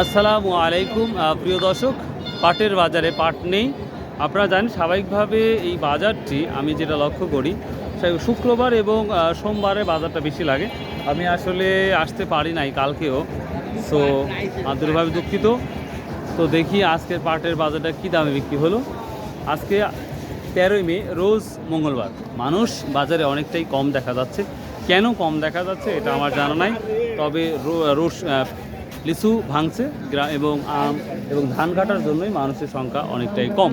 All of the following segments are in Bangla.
আসসালামু আলাইকুম প্রিয় দর্শক, পাটের বাজারে পাট নেই। আপনারা জানেন, স্বাভাবিকভাবে এই বাজারটি আমি যেটা লক্ষ্য করি শুক্রবার এবং সোমবারে বাজারটা বেশি লাগে। আমি আসলে আসতে পারি নাই কালকেও, সো আন্তরিকভাবে দুঃখিত। তো দেখি আজকের পাটের বাজারটা কী দামে বিক্রি হলো। আজকে তেরোই মে, রোজ মঙ্গলবার। মানুষ বাজারে অনেকটাই কম দেখা যাচ্ছে। কেন কম দেখা যাচ্ছে, এটা আমার জানা নাই। তবে রোজ লিচু ভাঙছে এবং আম এবং ধান কাটার জন্যই মানুষের সংখ্যা অনেকটাই কম।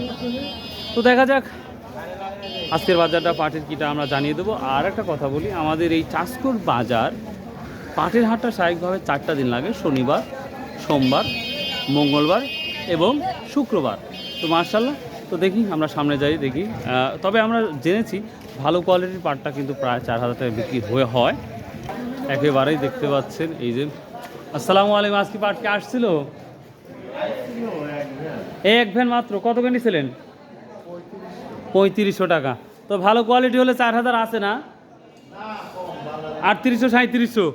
তো দেখা যাক, আজকের বাজারটা পাটের কিটা আমরা জানিয়ে দেবো। আর একটা কথা বলি, আমাদের এই চাষকর বাজার পাটের হাটটা স্বাভাবিকভাবে চারটা দিন লাগে, শনিবার, সোমবার, মঙ্গলবার এবং শুক্রবার। তো মার্শাল্লাহ তো দেখি আমরা সামনে যাই, দেখি। তবে আমরা জেনেছি ভালো কোয়ালিটির পাটটা কিন্তু প্রায় চার হাজার টাকা বিক্রি হয়ে হয়। একেবারেই দেখতে পাচ্ছেন, এই যে আসসালামু আলাইকুম, আজকে পাটকে আসছিল? এক ভ্যান মাত্র, কত করে নিয়েছিলেন পঁয়ত্রিশশো টাকা। তো ভালো কোয়ালিটি হলে চার হাজার আছে না? আটত্রিশশো সাঁত্রিশশো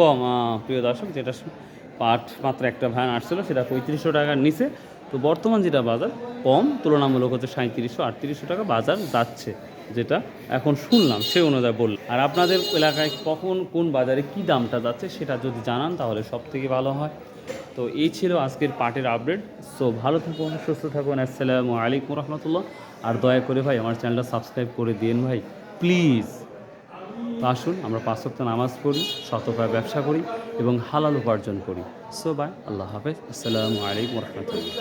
কম প্রিয় দর্শক, যেটা পাট মাত্র একটা ভ্যান আসছিল, সেটা পঁয়ত্রিশশো টাকার নিচে। তো বর্তমান যেটা বাজার, কম, তুলনামূলক হচ্ছে সাঁত্রিশশো আটত্রিশশো টাকা বাজার যাচ্ছে যেটা এখন শুনলাম, সে অনুযায়ী বলল আর আপনাদের এলাকায় কখন কোন বাজারে কি দামটা যাচ্ছে সেটা যদি জানান তাহলে সব থেকে ভালো হয়। তো এই ছিল আজকের পাটের আপডেট। সো ভালো থাকুন, সুস্থ থাকুন, আসসালামু আলাইকুম রহমতুল্লাহ। আর দয়া করে ভাই আমার চ্যানেলটা সাবস্ক্রাইব করে দিন ভাই, প্লিজ। আসুন, আমরা পাঁচ ওয়াক্ত নামাজ পড়ি শতভাবে ব্যবসা করি এবং হালাল উপার্জন করি। সো বাই আল্লাহ হাফেজ, আসসালামু আলাইকুম রহমতুল্লাহ।